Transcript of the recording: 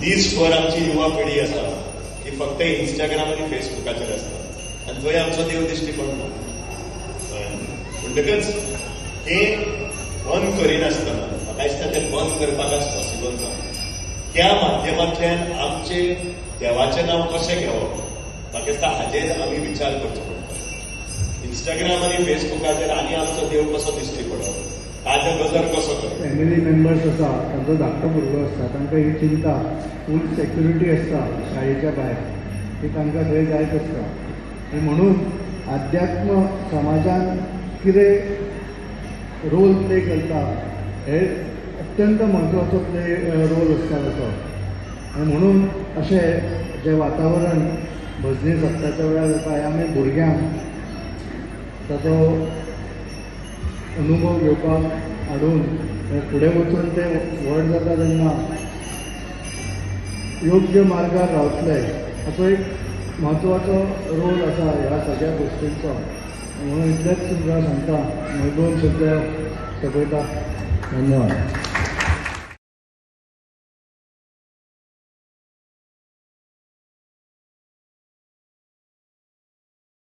दीस भर आमची युवा पिढी आसा ती फक्त इंस्टाग्राम आणि फेसबुकाचेर आसता आनी थंय आमचो देव दिश्टी पडना कळ्ळें? म्हणटकच हे बंद करिनासतना म्हाका दिसता तें बंद करपाकच पॉसिबल ना त्या माध्यमांतल्यान आमचे देवाचें नांव कशें घेवप म्हाका दिसता हाचेर आमी विचार करचो पडटा इंस्टाग्राम आनी फेसबुकाचेर आनी आमचो देव कसो दिश्टी पडप ताजो गजर कसो फॅमिली मेंबर्स आसा तांचो धाकटो भुरगो आसता तांकां ही चिंता फूल सेक्युरिटी आसता शाळेच्या भायर ती तांकां थंय जायत आसता आनी म्हणून अध्यात्म समाजान कितें रोल प्ले करता हे अत्यंत म्हत्वाचो प्ले रोल आसता ताचो आनी म्हणून अशें जें वातावरण भजनी सप्ताच्या वेळार जाता हे आमी भुरग्यांक ताचो अनुभव घेवपाक हाडून फुडें वचून ते व्हड जाता तेन्ना योग्य मार्गार रावतले असो एक म्हत्वाचो रोल आसा ह्या सगळ्या गोश्टींचो म्हणून इतलेंच तुमकां सांगता म्हजे दोन सुद्दां सोंपयता धन्यवाद.